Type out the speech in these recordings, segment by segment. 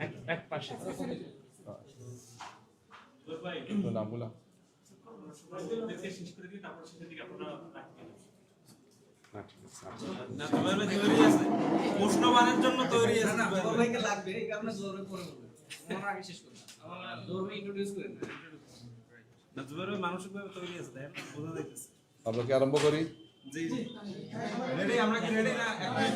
এক- এক পাশে নামগুলা আচ্ছা। জন্য তৈরি আছে না, লাগবে, এই কারণে জোরে বলবেন। আমার আগে শেষ করুন। আমার জোর ভাই introduce না, না, জুবাইর মানসিকভাবে তৈরি আছে, দেখেন, বোঝা যাইতেছে। আমরা কি আরম্ভ করি জি, জি। Ready? আমরা কি ready না? এক মিনিট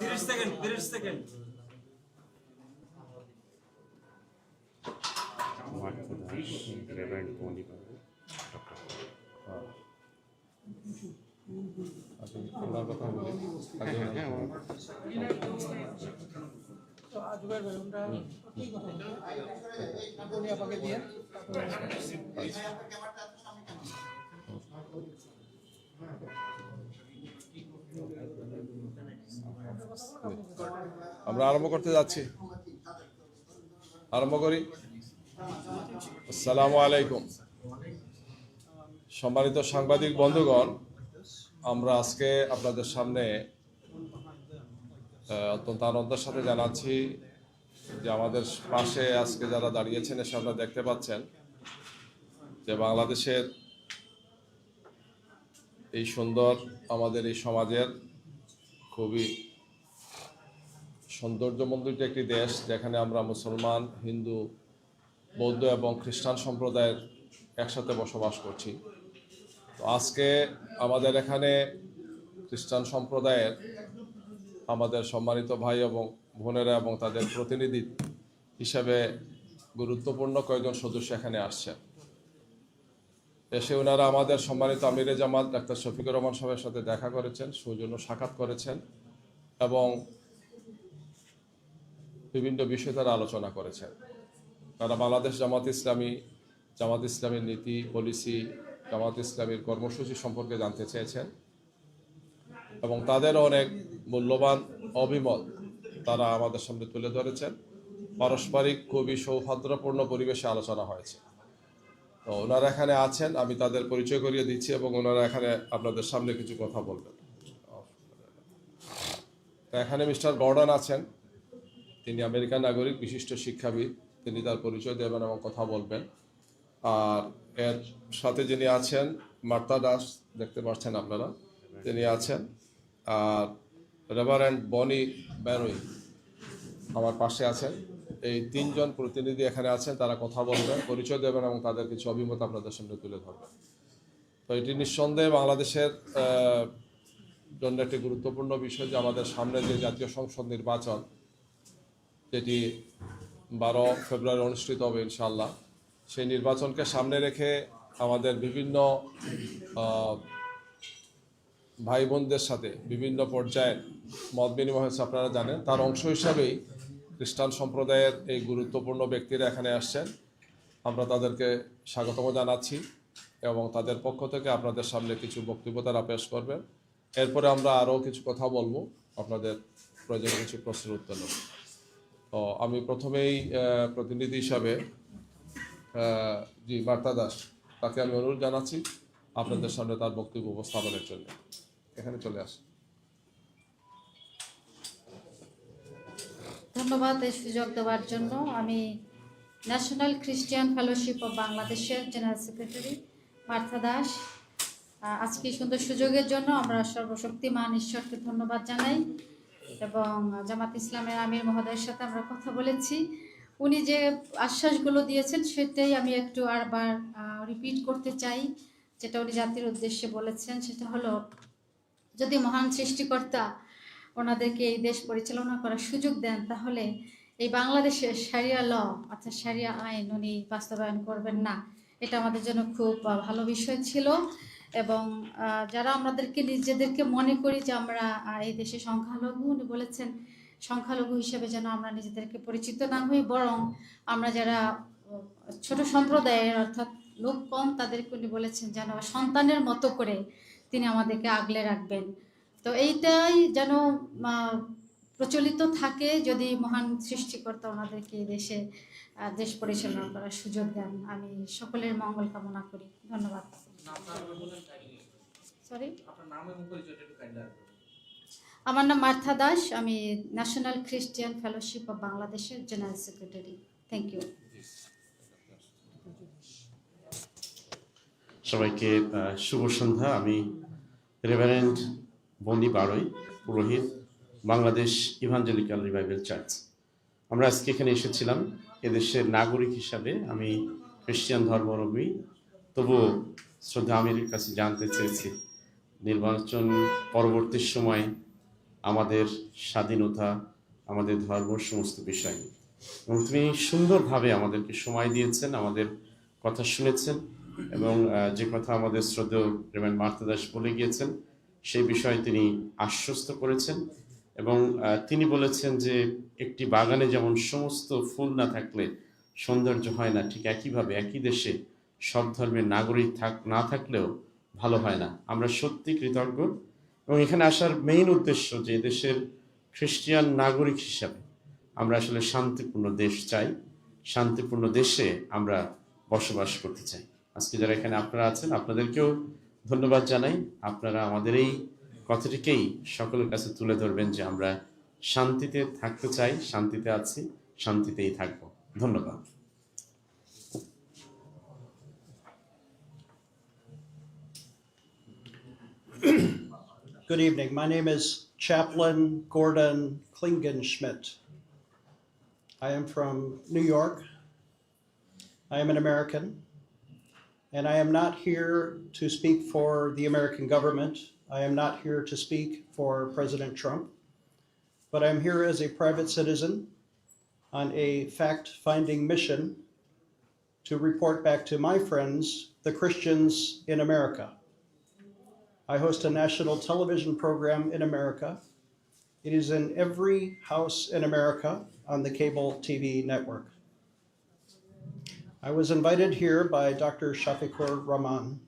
30 সেকেন্ড 30 সেকেন্ড আপনাকে দিয়ে আমরা আরম্ভ করতে যাচ্ছি। আরম্ভ করি। আসসালামু আলাইকুম। সম্মানিত সাংবাদিক বন্ধুগণ, আমরা আজকে আপনাদের সামনে অত্যন্ত আনন্দের সাথে জানাচ্ছি যে আমাদের পাশে আজকে যারা দাঁড়িয়েছেন, এসে আপনারা দেখতে পাচ্ছেন যে বাংলাদেশের এই সুন্দর, আমাদের এই সমাজের খুবই সৌন্দর্যমণ্ডিত একটি দেশ, যেখানে আমরা মুসলমান, হিন্দু বৌদ্ধ এবং খ্রিস্টান সম্প্রদায়ের একসাথে বসবাস করছি। তো আজকে আমাদের এখানে খ্রিস্টান সম্প্রদায়ের আমাদের সম্মানিত ভাই এবং বোনেরা এবং তাদের প্রতিনিধি হিসাবে গুরুত্বপূর্ণ কয়েকজন সদস্য এখানে আসছেন এসে ওনারা আমাদের সম্মানিত আমিরে জামাত ডাক্তার শফিকুর রহমান সাহেবের সাথে দেখা করেছেন, সৌজন্য সাক্ষাৎ করেছেন এবং বিভিন্ন বিষয়ে তারা আলোচনা করেছেন। তারা বাংলাদেশ জামাত ইসলামী, জামাত ইসলামীর নীতি পলিসি জামাত ইসলামীর কর্মসূচি সম্পর্কে জানতে চেয়েছেন। এবং তাদের অনেক মূল্যবান অভিমত তারা আমাদের সামনে তুলে ধরেছেন। পারস্পরিক খুবই সৌহার্দ্যপূর্ণ পরিবেশে আলোচনা হয়েছে। তো ওনারা এখানে আছেন, আমি তাদের পরিচয় করিয়ে দিচ্ছি এবং ওনারা এখানে আপনাদের সামনে কিছু কথা বলবেন। এখানে মিস্টার গর্ডন আছেন। তিনি আমেরিকান নাগরিক, বিশিষ্ট শিক্ষাবিদ। তিনি তার পরিচয় দেবেন এবং কথা বলবেন। আর এর সাথে যিনি আছেন, মার্তা দাস, দেখতে পাচ্ছেন আপনারা, তিনি আছেন। আর রেভারেন্ড বনি ব্যানুই আমার পাশে আছেন। এই তিনজন প্রতিনিধি এখানে আছেন, তারা কথা বলবেন, পরিচয় দেবেন এবং তাদের কিছু অভিমত আপনাদের সামনে তুলে ধরবেন। তো এটি নিঃসন্দেহে বাংলাদেশের জন্য একটি গুরুত্বপূর্ণ বিষয় যে আমাদের সামনে যে জাতীয় সংসদ নির্বাচন, যেটি বারো ফেব্রুয়ারি অনুষ্ঠিত হবে ইনশাল্লাহ সেই নির্বাচনকে সামনে রেখে আমাদের বিভিন্ন ভাই বোনদের সাথে বিভিন্ন পর্যায়ে মত বিনিময় হয়েছে, আপনারা জানেন। তার অংশ হিসাবেই খ্রিস্টান সম্প্রদায়ের এই গুরুত্বপূর্ণ ব্যক্তিরা এখানে আসছেন। আমরা তাদেরকে স্বাগতম জানাচ্ছি এবং তাদের পক্ষ থেকে আপনাদের সামনে কিছু বক্তব্য তারা পেশ করবেন। এরপরে আমরা আরও কিছু কথা বলব। আপনাদের প্রয়োজনে কিছু প্রশ্নের উত্তর নেব। তো আমি প্রথমেই প্রতিনিধি হিসাবে জি, বার্তা দাস, তাকে আমি অনুরোধ জানাচ্ছি আপনাদের সামনে তার বক্তব্য উপস্থাপনের জন্য। এখানে চলে আসুন ধন্যবাদ এই সুযোগ দেওয়ার জন্য। আমি ন্যাশনাল খ্রিস্টিয়ান ফেলোশিপ অফ বাংলাদেশের জেনারেল সেক্রেটারি পার্থা দাস। আজকে সুন্দর সুযোগের জন্য আমরা সর্বশক্তিমান ঈশ্বরকে ধন্যবাদ জানাই। এবং জামাত ইসলামের আমির মহোদয়ের সাথে আমরা কথা বলেছি। উনি যে আশ্বাসগুলো দিয়েছেন সেটাই আমি একটু আরবার রিপিট করতে চাই। যেটা উনি জাতির উদ্দেশ্যে বলেছেন সেটা হলো, যদি মহান সৃষ্টিকর্তা ওনাদেরকে এই দেশ পরিচালনা করার সুযোগ দেন, তাহলে এই বাংলাদেশের সারিয়া ল, অর্থাৎ সারিয়া আইন উনি বাস্তবায়ন করবেন না। এটা আমাদের জন্য খুব ভালো বিষয় ছিল। এবং যারা আমাদেরকে নিজেদেরকে মনে করি যে আমরা এই দেশে সংখ্যালঘু, উনি বলেছেন সংখ্যালঘু হিসেবে যেন আমরা নিজেদেরকে পরিচিত না হই, বরং আমরা যারা ছোট সম্প্রদায়ের অর্থাৎ লোক কম, তাদেরকে উনি বলেছেন যেন সন্তানের মতো করে তিনি আমাদেরকে আগলে রাখবেন। তো এইটাই যেন প্রচলিত থাকে, যদি মহান সৃষ্টিকর্তা ওনাদেরকে এই দেশে দেশ পরিচালনা করার সুযোগ দেন। আমি সকলের মঙ্গল কামনা করি। ধন্যবাদ। সরি। আমার নাম মার্থা দাস আমি ন্যাশনাল খ্রিস্টিয়ান ফেলোশিপ অফ বাংলাদেশের জেনারেল সেক্রেটারি থ্যাংক ইউ সবাইকে শুভ সন্ধ্যা। আমি রেভারেন্ড বন্দি বারই পুরোহিত বাংলাদেশ ইভাঞ্জেলিক্যাল রিভাইভেল চার্চ আমরা আজকে এখানে এসেছিলাম এদেশের নাগরিক হিসাবে। আমি খ্রিস্টান ধর্মাবলম্বী। তবুও শ্রদ্ধা আমির কাছে জানতে চেয়েছি। নির্বাচন পরবর্তী সময় আমাদের স্বাধীনতা, আমাদের ধর্ম সমস্ত বিষয় এবং তিনি সুন্দরভাবে আমাদেরকে সময় দিয়েছেন, আমাদের কথা শুনেছেন এবং যে কথা আমাদের শ্রদ্ধেয় রেভেন মার্তা দাস বলে গিয়েছেন, সেই বিষয়ে তিনি আশ্বস্ত করেছেন এবং তিনি বলেছেন যে একটি বাগানে যেমন সমস্ত ফুল না থাকলে সৌন্দর্য হয় না, ঠিক একইভাবে একই দেশে সব ধর্মের নাগরিক থাক, না থাকলেও ভালো হয় না। আমরা সত্যি কৃতজ্ঞ এবং এখানে আসার মেইন উদ্দেশ্য যে দেশের খ্রিস্টিয়ান নাগরিক হিসাবে আমরা আসলে শান্তিপূর্ণ দেশ চাই, শান্তিপূর্ণ দেশে আমরা বসবাস করতে চাই। আজকে যারা এখানে আপনারা আছেন, আপনাদেরকেও ধন্যবাদ জানাই। আপনারা আমাদের এই কথাটিকেই সকলের কাছে তুলে ধরবেন যে আমরা শান্তিতে থাকতে চাই, শান্তিতে আছি, শান্তিতেই থাকব। ধন্যবাদ। Good evening. My name is Chaplain Gordon Klingenschmidt. I am from New York. I am an American. And I am not here to speak for the American government. I am not here to speak for President Trump. But I'm here as a private citizen on a fact finding mission to report back to my friends, the Christians in America. I host a national television program in America. It is in every house in America on the cable TV network. I was invited here by Dr. Shafiqur Rahman.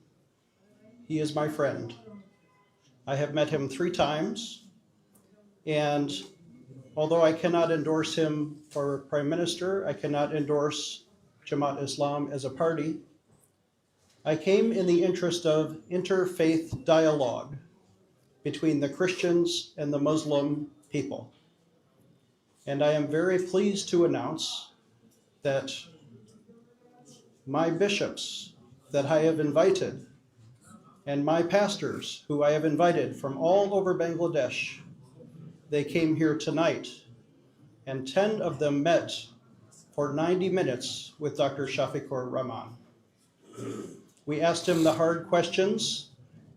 He is my friend. I have met him three times, and although I cannot endorse him for prime minister, I cannot endorse Jamaat Islam as a party. I came in the interest of interfaith dialogue between the Christians and the Muslim people. And I am very pleased to announce that my bishops that I have invited and my pastors who I have invited from all over Bangladesh, they came here tonight and 10 of them met for 90 minutes with Dr. Shafiqur Rahman. We asked him the hard questions,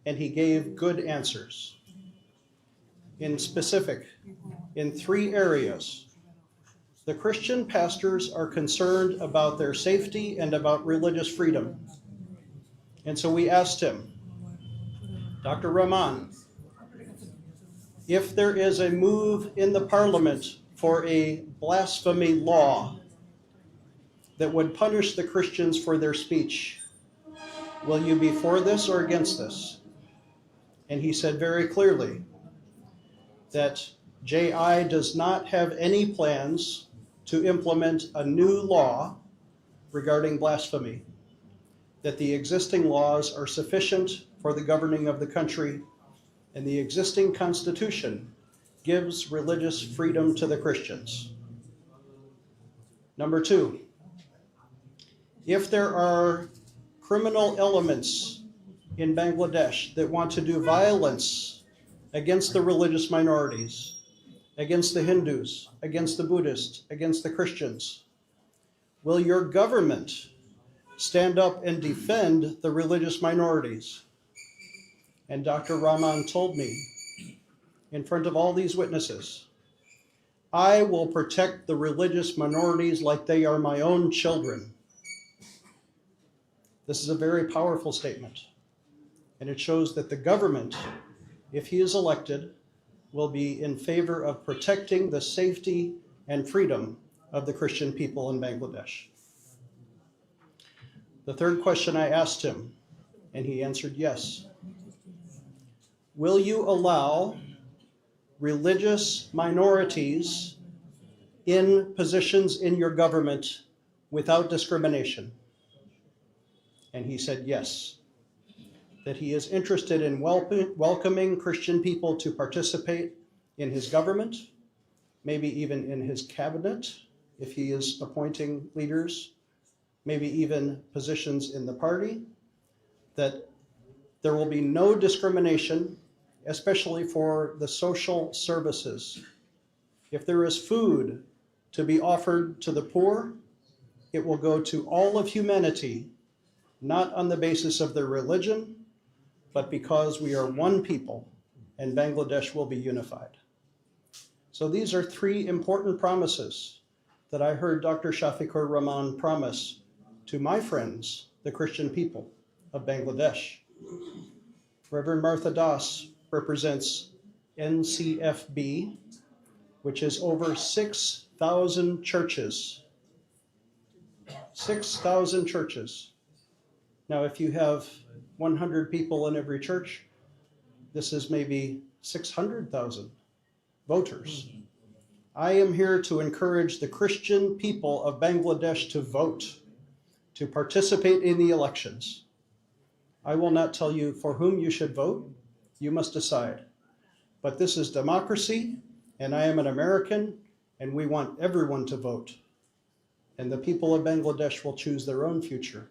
and he gave good answers. In specific, in three areas, the Christian pastors are concerned about their safety and about religious freedom. And so we asked him, Dr. Rahman, if there is a move in the parliament for a blasphemy law that would punish the Christians for their speech, Will you be for this or against this? And he said very clearly that JI does not have any plans to implement a new law regarding blasphemy, that the existing laws are sufficient for the governing of the country, and the existing constitution gives religious freedom to the Christians. Number two, if there are criminal elements in Bangladesh that want to do violence against the religious minorities, against the Hindus, against the Buddhists, against the Christians. Will your government stand up and defend the religious minorities? And Dr. Rahman told me in front of all these witnesses, I will protect the religious minorities like they are my own children. This is a very powerful statement. And it shows that the government, if he is elected, will be in favor of protecting the safety and freedom of the Christian people in Bangladesh. The third question I asked him, and he answered yes. Will you allow religious minorities in positions in your government without discrimination? And he said yes. That he is interested in welcoming Christian people to participate in his government, maybe even in his cabinet, if he is appointing leaders, maybe even positions in the party, that there will be no discrimination, especially for the social services. If there is food to be offered to the poor, it will go to all of humanity, not on the basis of their religion, but because we are one people and Bangladesh will be unified. So these are three important promises that I heard Dr. Shafiqur Rahman promise to my friends, the Christian people of Bangladesh. Reverend Martha Das represents NCFB, which is over 6,000 churches. 6,000 churches. Now, if you have 100 people in every church, this is maybe 600,000 voters. Mm-hmm. I am here to encourage the Christian people of Bangladesh to vote, to participate in the elections. I will not tell you for whom you should vote. You must decide. But this is democracy, and I am an American, and we want everyone to vote. And the people of Bangladesh will choose their own future.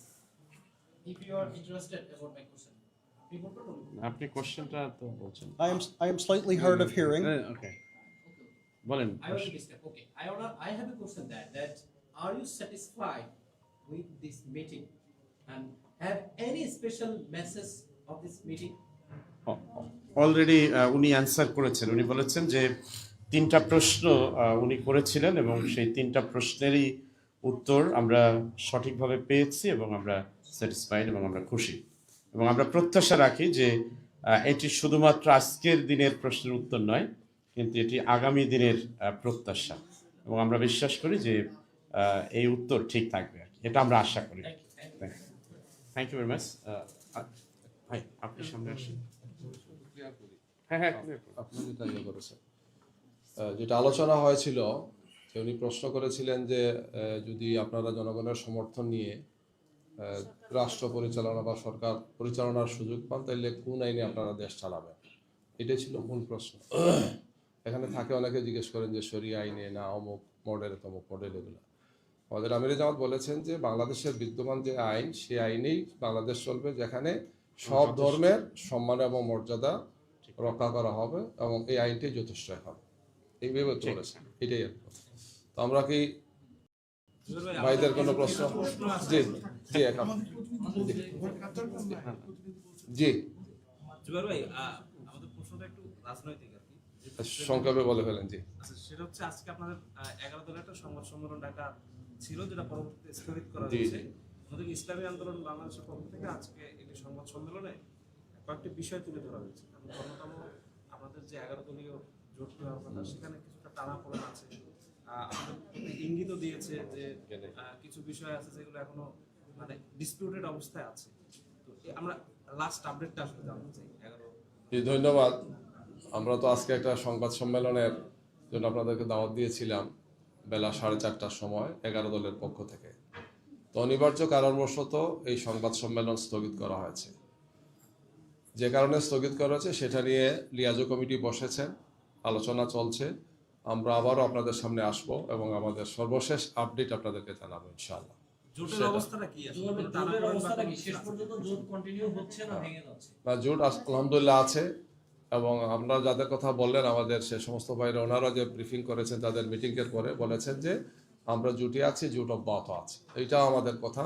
আপনি কোশ্চেনটা তো বলছেন। I am I am slightly hard of hearing okay বলেন I want to okay I want I have a question that that are you satisfied with this meeting and have any special message of this meeting already উনি answer করেছেন। উনি বলেছেন যে তিনটা প্রশ্ন উনি করেছিলেন এবং সেই তিনটা প্রশ্নেরই উত্তর আমরা সঠিকভাবে পেয়েছি এবং আমরা স্যাটিসফাইড এবং আমরা খুশি। এবং আমরা প্রত্যাশা রাখি যে এটি শুধুমাত্র আজকের দিনের প্রশ্নের উত্তর নয় কিন্তু এটি আগামী দিনের প্রত্যাশা। এবং আমরা বিশ্বাস করি যে এই উত্তর ঠিক থাকবে আর কি। এটা আমরা আশা করি। থ্যাংক ইউ ভেরি মাচ ভাই আপনি সামনে আসেন। হ্যাঁ হ্যাঁ clear আপনি যেটা ইয়ে করেছেন যেটা আলোচনা হয়েছিল যে উনি প্রশ্ন করেছিলেন যে যদি আপনারা জনগণের সমর্থন নিয়ে রাষ্ট্র পরিচালনা বা সরকার পরিচালনার সুযোগ পান তাহলে কোন আইনে আপনারা দেশ চালাবেন? এটাই ছিল মূল প্রশ্ন। এখানে থাকে অনেকে জিজ্ঞেস করেন যে সরিয়া আইনে না অমুক মডেল তমুক মডেল এগুলো। আমাদের আমির জামাত বলেছেন যে বাংলাদেশের বিদ্যমান যে আইন সেই আইনেই বাংলাদেশ চলবে যেখানে সব ধর্মের সম্মান এবং মর্যাদা রক্ষা করা হবে এবং এই আইনটি যথেষ্ট হবে। এইভাবে চলেছে। এটাই আর তো আমরা কি ভাইদের কোনো প্রশ্ন? জি। জি এখন। জি। জুবের ভাই, আমাদের প্রশ্নটা একটু রাজনৈতিক আর কি। সংক্ষেপে বলে ফেলেন জি। আচ্ছা, সেটা হচ্ছে আজকে আপনাদের এগারো দলের একটা সংবাদ সম্মেলন ডাকা ছিল যেটা পরবর্তীতে স্থগিত করা হয়েছে। আমাদের ইসলামী আন্দোলন বাংলাদেশের পক্ষ থেকে আজকে একটি সংবাদ সম্মেলনে কয়েকটি বিষয় তুলে ধরা হয়েছে। অন্যতম আপনাদের যে এগারো দলীয় জোট আপনারা সেখানে কিছুটা টানা আছে। আপনাদের ইঙ্গিতও দিয়েছে যে কিছু বিষয় আছে যেগুলো এখনও মানে ডিসপিউটেড অবস্থায় আছে। তো আমরা লাস্ট আপডেটটা আসলে জানতে চাই। ধন্যবাদ। আমরা তো আজকে একটা সংবাদ সম্মেলনের জন্য আপনাদেরকে দাওয়াত দিয়েছিলাম বেলা সাড়ে চারটার সময় এগারো দলের পক্ষ থেকে। তো অনিবার্য কারণবশত এই সংবাদ সম্মেলন স্থগিত করা হয়েছে। যে কারণে স্থগিত করা হয়েছে সেটা নিয়ে লিয়াজো কমিটি বসেছেন আলোচনা চলছে। আমরা আবারও আপনাদের সামনে আসব এবং আমাদের সর্বশেষ আপডেট আপনাদেরকে জানাব, ইনশাআল্লাহ। জোটের অবস্থাটা কি জোটের কি? শেষ আছে? পর্যন্ত জোট কন্টিনিউ হচ্ছে না ভেঙে যাচ্ছে? না জোট আলহামদুলিল্লাহ আছে। এবং আমরা যাদের কথা বললেন আমাদের সে সমস্ত ভাইরা ওনারা যে ব্রিফিং করেছেন তাদের মিটিং এর পরে বলেছেন যে আমরা জুটে আছি জুট অব্যাহত আছে। এইটাও আমাদের কথা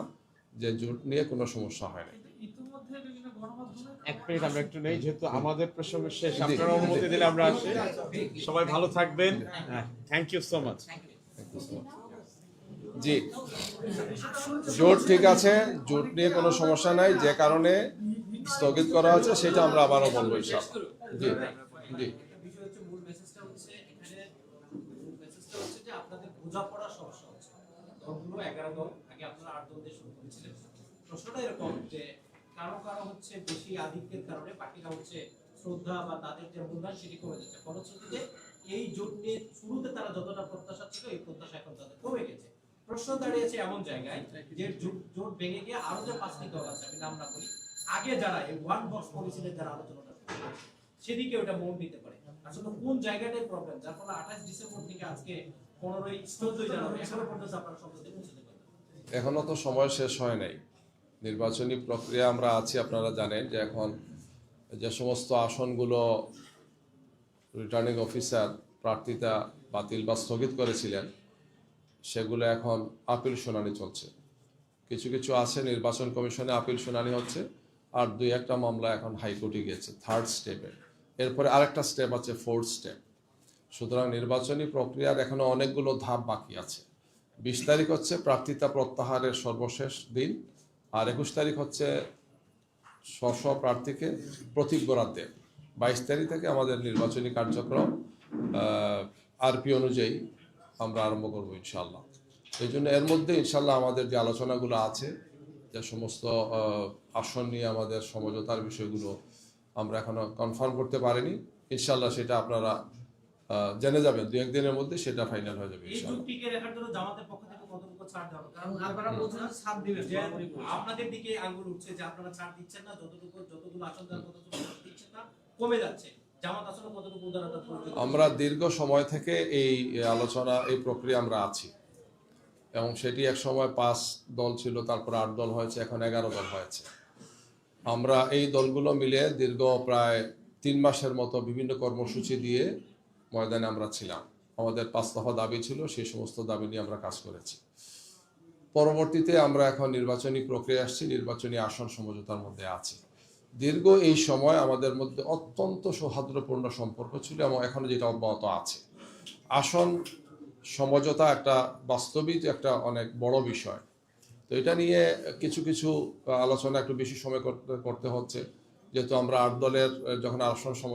যে জুট নিয়ে কোনো সমস্যা হয় না। এক মিনিট আমরা একটু নেই যেহেতু আমাদের প্রসঙ্গ শেষ। আপনারা অনুমতি দিলে আমরা আসি। সবাই ভালো থাকবেন। Thank you so much ji. জোট ঠিক আছে, জোট নিয়ে কোনো সমস্যা নাই, যে কারণে স্থগিত করা হয়েছে সেটা আমরা আবারও বলব জি জি। এরকম যে কারও কারও হচ্ছে বেশি কারণে হচ্ছে শ্রদ্ধা বা তাদের যে সেটি কমে যাচ্ছে। এই জোট নিয়ে শুরুতে তারা যতটা প্রত্যাশা ছিল, এই প্রত্যাশা এখন তাদের কমে গেছে। প্রশ্ন দাঁড়িয়েছে এমন জায়গায় যে জোট ভেঙে গিয়ে আরও যে পাঁচটি দল আছে, আমি নাম না বলি, আগে যারা এই ওয়ান বক্স পলিসিতে যারা আলোচনাটা সেদিকে ওটা মন দিতে পারে। আসলে কোন জায়গাটাই প্রবলেম যার ফলে আঠাশ ডিসেম্বর থেকে আজকে পনেরোই চোদ্দই জানুয়ারি, এখনও পর্যন্ত আপনারা সংসদে পৌঁছতে পারেন এখনও তো সময় শেষ হয় নাই। নির্বাচনী প্রক্রিয়া আমরা আছি, আপনারা জানেন যে এখন যে সমস্ত আসনগুলো রিটার্নিং অফিসার প্রার্থিতা বাতিল বা স্থগিত করেছিলেন সেগুলো এখন আপিল শুনানি চলছে। কিছু কিছু আছে, নির্বাচন কমিশনে আপিল শুনানি হচ্ছে, আর দুই একটা মামলা এখন হাইকোর্টে গিয়েছে থার্ড স্টেপে এরপরে আরেকটা স্টেপ আছে ফোর্থ স্টেপ সুতরাং নির্বাচনী প্রক্রিয়ার এখনও অনেকগুলো ধাপ বাকি আছে। বিশ তারিখ হচ্ছে প্রার্থিতা প্রত্যাহারের সর্বশেষ দিন, আর একুশ তারিখ হচ্ছে স্ব প্রার্থীকে প্রতীক বরাদ বাইশ তারিখ থেকে আমাদের নির্বাচনী কার্যক্রম আরপি অনুযায়ী আমরা আরম্ভ করব ইনশাল্লাহ এই জন্য এর মধ্যে ইনশাল্লাহ আমাদের যে আলোচনাগুলো আছে যে সমস্ত আসন নিয়ে আমাদের সমঝোতার বিষয়গুলো আমরা এখনও কনফার্ম করতে পারিনি। ইনশাল্লাহ সেটা আপনারা জেনে যাবেন। দু একদিনের মধ্যে সেটা ফাইনাল হয়ে যাবে ইনশাল্লাহ যুগ টিকে রাখার জন্য জামাতের পক্ষ থেকে কতটুকু ছাড় দেওয়া হবে? কারণ আপনারা বলছেন যে ছাড় দিবেন যে আপনাদের দিকে আঙ্গুল উঠছে যে আপনারা ছাড় দিচ্ছেন না যতটুকু যতগুলো আসন দেওয়ার কতটুকু ছাড় দিচ্ছেন না কমে যাচ্ছে। আমরা দীর্ঘ সময় থেকে এই আলোচনা, এই প্রক্রিয়া আমরা আছি। এবং সেটি এক সময় পাঁচ দল ছিল, তারপর আট দল হয়েছে, এখন এগারো দল হয়েছে। আমরা এই দলগুলো মিলে দীর্ঘ প্রায় তিন মাসের মতো বিভিন্ন কর্মসূচি দিয়ে ময়দানে আমরা ছিলাম। আমাদের পাঁচ দফা দাবি ছিল সেই সমস্ত দাবি নিয়ে আমরা কাজ করেছি। পরবর্তীতে আমরা এখন নির্বাচনী প্রক্রিয়া আসছি, নির্বাচনী আসন সমঝোতার মধ্যে আছি। দীর্ঘ এই সময় আমাদের মধ্যে অত্যন্ত সৌহার্দ্যপূর্ণ সম্পর্ক ছিল এবং এখনও যেটা অব্যাহত আছে। আসন সমঝোতা একটা বাস্তবিক একটা অনেক বড় বিষয়। তো এটা নিয়ে কিছু কিছু আলোচনা একটু বেশি সময় করতে করতে হচ্ছে। যেহেতু আমরা আট দলের যখন আসন সমঝোতা